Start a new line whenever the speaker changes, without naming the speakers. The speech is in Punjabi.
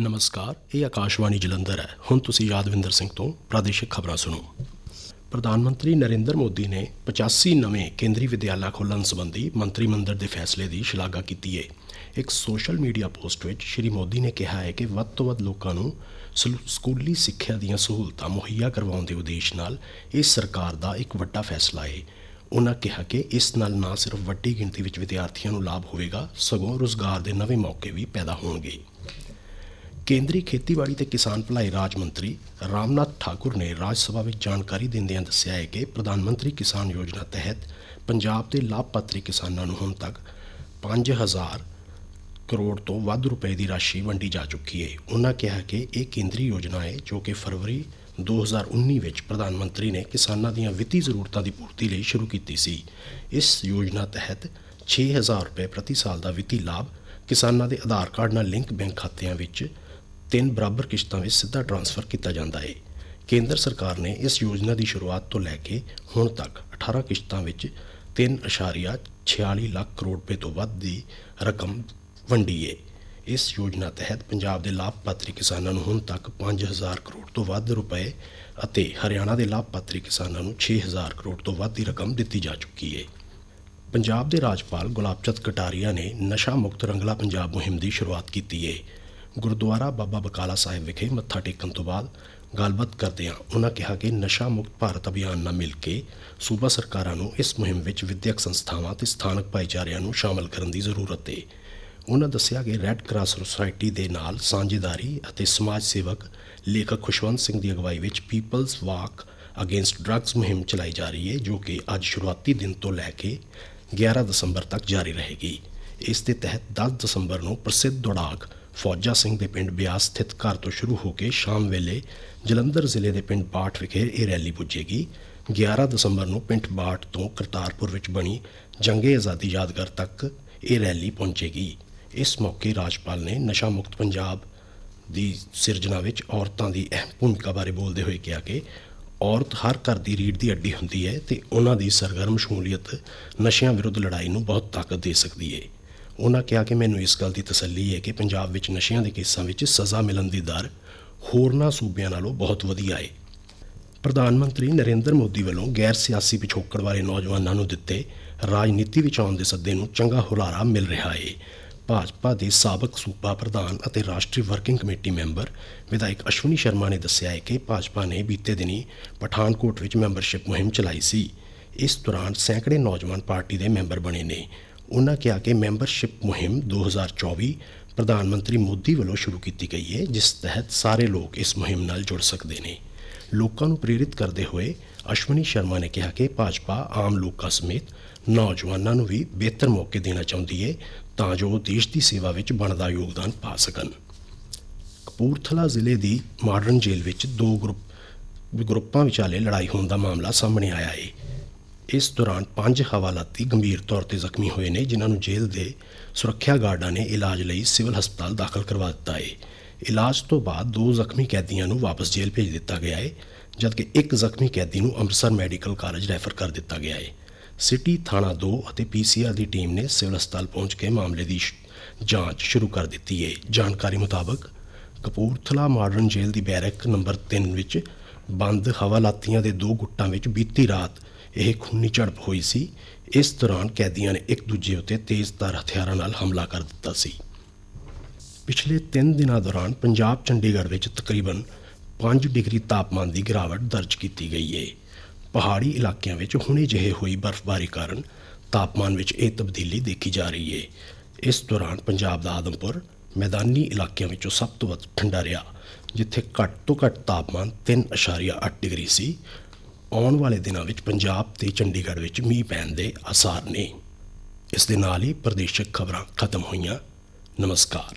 ਨਮਸਕਾਰ, ਇਹ ਆਕਾਸ਼ਵਾਣੀ ਜਲੰਧਰ ਹੈ। ਹੁਣ ਤੁਸੀਂ ਯਾਦਵਿੰਦਰ ਸਿੰਘ ਤੋਂ ਪ੍ਰਾਦੇਸ਼ਿਕ ਖਬਰਾਂ ਸੁਣੋ। ਪ੍ਰਧਾਨ ਮੰਤਰੀ ਨਰਿੰਦਰ ਮੋਦੀ ਨੇ 85 ਨਵੇਂ ਕੇਂਦਰੀ ਵਿਦਿਆਲਾ ਖੋਲ੍ਹਣ ਸੰਬੰਧੀ ਮੰਤਰੀ ਮੰਡਲ ਦੇ ਫੈਸਲੇ ਦੀ ਸ਼ਲਾਘਾ ਕੀਤੀ ਹੈ ਇੱਕ ਸੋਸ਼ਲ ਮੀਡੀਆ ਪੋਸਟ ਵਿੱਚ ਸ਼੍ਰੀ ਮੋਦੀ ਨੇ ਕਿਹਾ ਹੈ ਕਿ ਵੱਧ ਤੋਂ ਵੱਧ ਲੋਕਾਂ ਨੂੰ ਸਲੂ- ਸਕੂਲੀ ਸਿੱਖਿਆ ਦੀਆਂ ਸਹੂਲਤਾਂ ਮੁਹੱਈਆ ਕਰਵਾਉਣ ਦੇ ਉਦੇਸ਼ ਨਾਲ ਇਹ ਸਰਕਾਰ ਦਾ ਇੱਕ ਵੱਡਾ ਫੈਸਲਾ ਹੈ ਉਹਨਾਂ ਕਿਹਾ ਕਿ ਇਸ ਨਾਲ ਨਾ ਸਿਰਫ ਵੱਡੀ ਗਿਣਤੀ ਵਿੱਚ ਵਿਦਿਆਰਥੀਆਂ ਨੂੰ ਲਾਭ ਹੋਵੇਗਾ, ਸਗੋਂ ਰੋਜ਼ਗਾਰ ਦੇ ਨਵੇਂ ਮੌਕੇ ਵੀ ਪੈਦਾ ਹੋਣਗੇ। ਕੇਂਦਰੀ ਖੇਤੀਬਾੜੀ ਤੇ ਕਿਸਾਨ ਭਲਾਈ ਰਾਜ ਮੰਤਰੀ ਰਾਮਨਾਥ ਠਾਕੁਰ ਨੇ ਰਾਜ ਸਭਾ ਵਿੱਚ ਜਾਣਕਾਰੀ ਦਿੰਦਿਆਂ ਦੱਸਿਆ ਹੈ ਕਿ ਪ੍ਰਧਾਨ ਮੰਤਰੀ ਕਿਸਾਨ ਯੋਜਨਾ ਤਹਿਤ ਪੰਜਾਬ ਦੇ ਲਾਭਪਾਤਰੀ ਕਿਸਾਨਾਂ ਨੂੰ ਹੁਣ ਤੱਕ 5000 ਕਰੋੜ ਤੋਂ ਵੱਧ ਰੁਪਏ ਦੀ ਰਾਸ਼ੀ ਵੰਡੀ ਜਾ ਚੁੱਕੀ ਹੈ। ਉਹਨਾਂ ਕਿਹਾ ਕਿ ਇਹ ਕੇਂਦਰੀ ਯੋਜਨਾ ਹੈ ਜੋ ਕਿ ਫਰਵਰੀ 2019 ਵਿੱਚ ਪ੍ਰਧਾਨ ਮੰਤਰੀ ਨੇ ਕਿਸਾਨਾਂ ਦੀਆਂ ਵਿੱਤੀ ਜ਼ਰੂਰਤਾਂ ਦੀ ਪੂਰਤੀ ਲਈ ਸ਼ੁਰੂ ਕੀਤੀ ਸੀ। ਇਸ ਯੋਜਨਾ ਤਹਿਤ 6000 ਰੁਪਏ ਪ੍ਰਤੀ ਸਾਲ ਦਾ ਵਿੱਤੀ ਲਾਭ ਕਿਸਾਨਾਂ ਦੇ ਆਧਾਰ ਕਾਰਡ ਨਾਲ ਲਿੰਕ ਬੈਂਕ ਖਾਤਿਆਂ ਵਿੱਚ ਤਿੰਨ ਬਰਾਬਰ ਕਿਸ਼ਤਾਂ ਵਿੱਚ ਸਿੱਧਾ ਟ੍ਰਾਂਸਫਰ ਕੀਤਾ ਜਾਂਦਾ ਹੈ ਕੇਂਦਰ ਸਰਕਾਰ ਨੇ ਇਸ ਯੋਜਨਾ ਦੀ ਸ਼ੁਰੂਆਤ ਤੋਂ ਲੈ ਕੇ ਹੁਣ ਤੱਕ 18 ਕਿਸ਼ਤਾਂ ਵਿੱਚ 3.46 ਲੱਖ ਕਰੋੜ ਰੁਪਏ ਤੋਂ ਵੱਧ ਦੀ ਰਕਮ ਵੰਡੀ ਹੈ ਇਸ ਯੋਜਨਾ ਤਹਿਤ ਪੰਜਾਬ ਦੇ ਲਾਭਪਾਤਰੀ ਕਿਸਾਨਾਂ ਨੂੰ ਹੁਣ ਤੱਕ 5000 ਕਰੋੜ ਤੋਂ ਵੱਧ ਰੁਪਏ ਅਤੇ ਹਰਿਆਣਾ ਦੇ ਲਾਭਪਾਤਰੀ ਕਿਸਾਨਾਂ ਨੂੰ 6000 ਕਰੋੜ ਤੋਂ ਵੱਧ ਦੀ ਰਕਮ ਦਿੱਤੀ ਜਾ ਚੁੱਕੀ ਹੈ ਪੰਜਾਬ ਦੇ ਰਾਜਪਾਲ ਗੁਲਾਬਚੰਦ ਕਟਾਰੀਆ ਨੇ ਨਸ਼ਾ ਮੁਕਤ ਰੰਗਲਾ ਪੰਜਾਬ ਮੁਹਿੰਮ ਦੀ ਸ਼ੁਰੂਆਤ ਕੀਤੀ ਹੈ ਗੁਰਦੁਆਰਾ ਬਾਬਾ ਬਕਾਲਾ ਸਾਹਿਬ ਵਿਖੇ ਮੱਥਾ ਟੇਕਣ ਤੋਂ ਬਾਅਦ ਗੱਲਬਾਤ ਕਰਦਿਆਂ ਉਹਨਾਂ ਕਿਹਾ ਕਿ ਨਸ਼ਾ ਮੁਕਤ ਭਾਰਤ ਅਭਿਆਨ ਨਾਲ ਮਿਲ ਕੇ ਸੂਬਾ ਸਰਕਾਰਾਂ ਨੂੰ ਇਸ ਮੁਹਿੰਮ ਵਿੱਚ ਵਿਦਿਅਕ ਸੰਸਥਾਵਾਂ ਤੇ ਸਥਾਨਕ ਭਾਈਚਾਰਿਆਂ ਨੂੰ ਸ਼ਾਮਲ ਕਰਨ ਦੀ ਜ਼ਰੂਰਤ ਹੈ ਉਹਨਾਂ ਦੱਸਿਆ ਕਿ ਰੈੱਡ ਕਰਾਸ ਸੁਸਾਇਟੀ ਦੇ ਨਾਲ ਸਾਂਝੇਦਾਰੀ ਅਤੇ ਸਮਾਜ ਸੇਵਕ ਲੇਖਕ ਖੁਸ਼ਵੰਤ ਸਿੰਘ ਦੀ ਅਗਵਾਈ ਵਿੱਚ ਪੀਪਲਸ ਵਾਕ ਅਗੇਂਸਟ ਡਰੱਗਸ ਮੁਹਿੰਮ ਚਲਾਈ ਜਾ ਰਹੀ ਹੈ ਜੋ ਕਿ ਅੱਜ ਸ਼ੁਰੂਆਤੀ ਦਿਨ ਤੋਂ ਲੈ ਕੇ 11 ਦਸੰਬਰ ਤੱਕ ਜਾਰੀ ਰਹੇਗੀ। ਇਸ ਦੇ ਤਹਿਤ 10 ਦਸੰਬਰ ਨੂੰ ਪ੍ਰਸਿੱਧ ਦੌੜਾਕ ਫੌਜਾ ਸਿੰਘ ਦੇ ਪਿੰਡ ਬਿਆਸ ਸਥਿਤ ਘਰ ਤੋਂ ਸ਼ੁਰੂ ਹੋ ਕੇ ਸ਼ਾਮ ਵੇਲੇ ਜਲੰਧਰ ਜ਼ਿਲ੍ਹੇ ਦੇ ਪਿੰਡ ਬਾਠ ਵਿਖੇ ਇਹ ਰੈਲੀ ਪੁੱਜੇਗੀ। 11 ਦਸੰਬਰ ਨੂੰ ਪਿੰਡ ਬਾਠ ਤੋਂ ਕਰਤਾਰਪੁਰ ਵਿੱਚ ਬਣੀ ਜੰਗੇ ਆਜ਼ਾਦੀ ਯਾਦਗਾਰ ਤੱਕ ਇਹ ਰੈਲੀ ਪਹੁੰਚੇਗੀ। ਇਸ ਮੌਕੇ ਰਾਜਪਾਲ ਨੇ ਨਸ਼ਾ ਮੁਕਤ ਪੰਜਾਬ ਦੀ ਸਿਰਜਣਾ ਵਿੱਚ ਔਰਤਾਂ ਦੀ ਅਹਿਮ ਭੂਮਿਕਾ ਬਾਰੇ ਬੋਲਦੇ ਹੋਏ ਕਿਹਾ ਕਿ ਔਰਤ ਹਰ ਘਰ ਦੀ ਰੀੜ ਦੀ ਅੱਡੀ ਹੁੰਦੀ ਹੈ ਤੇ ਉਹਨਾਂ ਦੀ ਸਰਗਰਮ ਸ਼ਮੂਲੀਅਤ ਨਸ਼ਿਆਂ ਵਿਰੁੱਧ ਲੜਾਈ ਨੂੰ ਬਹੁਤ ਤਾਕਤ ਦੇ ਸਕਦੀ ਹੈ। ਉਹਨਾਂ ਕਿਹਾ ਕਿ ਮੈਨੂੰ ਇਸ ਗੱਲ ਦੀ ਤਸੱਲੀ ਹੈ ਕਿ ਪੰਜਾਬ ਵਿੱਚ ਨਸ਼ਿਆਂ ਦੇ ਕੇਸਾਂ ਵਿੱਚ ਸਜ਼ਾ ਮਿਲਣ ਦੀ ਦਰ ਹੋਰਨਾਂ ਸੂਬਿਆਂ ਨਾਲੋਂ ਬਹੁਤ ਵਧੀਆ ਹੈ ਪ੍ਰਧਾਨ ਮੰਤਰੀ ਨਰਿੰਦਰ ਮੋਦੀ ਵੱਲੋਂ ਗੈਰ ਸਿਆਸੀ ਪਿਛੋਕੜ ਵਾਲੇ ਨੌਜਵਾਨਾਂ ਨੂੰ ਦਿੱਤੇ ਰਾਜਨੀਤੀ ਵਿੱਚ ਆਉਣ ਦੇ ਸੱਦੇ ਨੂੰ ਚੰਗਾ ਹੁਲਾਰਾ ਮਿਲ ਰਿਹਾ ਹੈ ਭਾਜਪਾ ਦੇ ਸਾਬਕ ਸੂਬਾ ਪ੍ਰਧਾਨ ਅਤੇ ਰਾਸ਼ਟਰੀ ਵਰਕਿੰਗ ਕਮੇਟੀ ਮੈਂਬਰ ਵਿਧਾਇਕ ਅਸ਼ਵਨੀ ਸ਼ਰਮਾ ਨੇ ਦੱਸਿਆ ਹੈ ਕਿ ਭਾਜਪਾ ਨੇ ਬੀਤੇ ਦਿਨੀ ਪਠਾਨਕੋਟ ਵਿੱਚ ਮੈਂਬਰਸ਼ਿਪ ਮੁਹਿੰਮ ਚਲਾਈ ਸੀ। ਇਸ ਦੌਰਾਨ ਸੈਂਕੜੇ ਨੌਜਵਾਨ ਪਾਰਟੀ ਦੇ ਮੈਂਬਰ ਬਣੇ ਨੇ। ਉਹਨਾਂ ਕਿਹਾ ਕਿ ਮੈਂਬਰਸ਼ਿਪ ਮੁਹਿੰਮ 2024 ਪ੍ਰਧਾਨ ਮੰਤਰੀ ਮੋਦੀ ਵੱਲੋਂ ਸ਼ੁਰੂ ਕੀਤੀ ਗਈ ਹੈ, ਜਿਸ ਤਹਿਤ ਸਾਰੇ ਲੋਕ ਇਸ ਮੁਹਿੰਮ ਨਾਲ ਜੁੜ ਸਕਦੇ ਨੇ। ਲੋਕਾਂ ਨੂੰ ਪ੍ਰੇਰਿਤ ਕਰਦੇ ਹੋਏ ਅਸ਼ਵਨੀ ਸ਼ਰਮਾ ਨੇ ਕਿਹਾ ਕਿ ਭਾਜਪਾ ਆਮ ਲੋਕਾਂ ਸਮੇਤ ਨੌਜਵਾਨਾਂ ਨੂੰ ਵੀ ਬਿਹਤਰ ਮੌਕੇ ਦੇਣਾ ਚਾਹੁੰਦੀ ਹੈ, ਤਾਂ ਜੋ ਉਹ ਦੇਸ਼ ਦੀ ਸੇਵਾ ਵਿੱਚ ਬਣਦਾ ਯੋਗਦਾਨ ਪਾ ਸਕਣ। ਕਪੂਰਥਲਾ ਜ਼ਿਲ੍ਹੇ ਦੀ ਮਾਡਰਨ ਜੇਲ੍ਹ ਵਿੱਚ ਦੋ ਗਰੁੱਪ, ਗਰੁੱਪਾਂ ਵਿਚਾਲੇ ਲੜਾਈ ਹੋਣ ਦਾ ਮਾਮਲਾ ਸਾਹਮਣੇ ਆਇਆ ਹੈ। ਇਸ ਦੌਰਾਨ ਪੰਜ ਹਵਾਲਾਤੀ ਗੰਭੀਰ ਤੌਰ ਤੇ ਜ਼ਖਮੀ ਹੋਏ ਨੇ, ਜਿਨ੍ਹਾਂ ਨੂੰ ਜੇਲ੍ਹ ਦੇ ਸੁਰੱਖਿਆ ਗਾਰਡਾਂ ਨੇ ਇਲਾਜ ਲਈ ਸਿਵਲ ਹਸਪਤਾਲ ਦਾਖਲ ਕਰਵਾ ਦਿੱਤਾ ਹੈ ਇਲਾਜ ਤੋਂ ਬਾਅਦ ਦੋ ਜ਼ਖਮੀ ਕੈਦੀਆਂ ਨੂੰ ਵਾਪਸ ਜੇਲ੍ਹ ਭੇਜ ਦਿੱਤਾ ਗਿਆ ਹੈ ਜਦਕਿ ਇੱਕ ਜ਼ਖਮੀ ਕੈਦੀ ਨੂੰ ਅੰਮ੍ਰਿਤਸਰ ਮੈਡੀਕਲ ਕਾਲਜ ਰੈਫਰ ਕਰ ਦਿੱਤਾ ਗਿਆ ਹੈ ਸਿਟੀ ਥਾਣਾ 2 ਅਤੇ ਪੀਸੀਆਰ ਦੀ ਟੀਮ ਨੇ ਸਿਵਲ ਹਸਪਤਾਲ ਪਹੁੰਚ ਕੇ ਮਾਮਲੇ ਦੀ ਜਾਂਚ ਸ਼ੁਰੂ ਕਰ ਦਿੱਤੀ ਹੈ ਜਾਣਕਾਰੀ ਮੁਤਾਬਕ ਕਪੂਰਥਲਾ ਮਾਡਰਨ ਜੇਲ੍ਹ ਦੀ ਬੈਰਕ ਨੰਬਰ 3 ਵਿੱਚ ਬੰਦ ਹਵਾਲਾਤੀਆਂ ਦੇ ਦੋ ਗੁੱਟਾਂ ਵਿੱਚ ਬੀਤੀ ਰਾਤ ਇਹ ਖੂਨੀ ਝੜਪ ਹੋਈ ਸੀ। ਇਸ ਦੌਰਾਨ ਕੈਦੀਆਂ ਨੇ ਇੱਕ ਦੂਜੇ ਉੱਤੇ ਤੇਜ਼ਧਾਰ ਹਥਿਆਰਾਂ ਨਾਲ ਹਮਲਾ ਕਰ ਦਿੱਤਾ ਸੀ। ਪਿਛਲੇ 3 ਦਿਨਾਂ ਦੌਰਾਨ ਪੰਜਾਬ ਚੰਡੀਗੜ੍ਹ ਵਿੱਚ ਤਕਰੀਬਨ 5 ਡਿਗਰੀ ਤਾਪਮਾਨ ਦੀ ਗਿਰਾਵਟ ਦਰਜ ਕੀਤੀ ਗਈ ਹੈ ਪਹਾੜੀ ਇਲਾਕਿਆਂ ਵਿੱਚ ਹੁਣੇ ਜਿਹੇ ਹੋਈ ਬਰਫ਼ਬਾਰੀ ਕਾਰਨ ਤਾਪਮਾਨ ਵਿੱਚ ਇਹ ਤਬਦੀਲੀ ਦੇਖੀ ਜਾ ਰਹੀ ਹੈ ਇਸ ਦੌਰਾਨ ਪੰਜਾਬ ਦਾ ਆਦਮਪੁਰ ਮੈਦਾਨੀ ਇਲਾਕਿਆਂ ਵਿੱਚੋਂ ਸਭ ਤੋਂ ਵੱਧ ਠੰਡਾ ਰਿਹਾ, ਜਿੱਥੇ ਘੱਟ ਤੋਂ ਘੱਟ ਤਾਪਮਾਨ 3.8 ਡਿਗਰੀ ਸੀ। ਆਉਣ ਵਾਲੇ ਦਿਨਾਂ ਵਿੱਚ ਪੰਜਾਬ ਤੇ ਚੰਡੀਗੜ੍ਹ ਵਿੱਚ ਮੀਂਹ ਪੈਣ ਦੇ ਆਸਾਰ ਨੇ। ਇਸ ਦੇ ਨਾਲ ਹੀ ਪ੍ਰਦੇਸ਼ਕ ਖਬਰਾਂ ਖਤਮ ਹੋਈਆਂ। ਨਮਸਕਾਰ।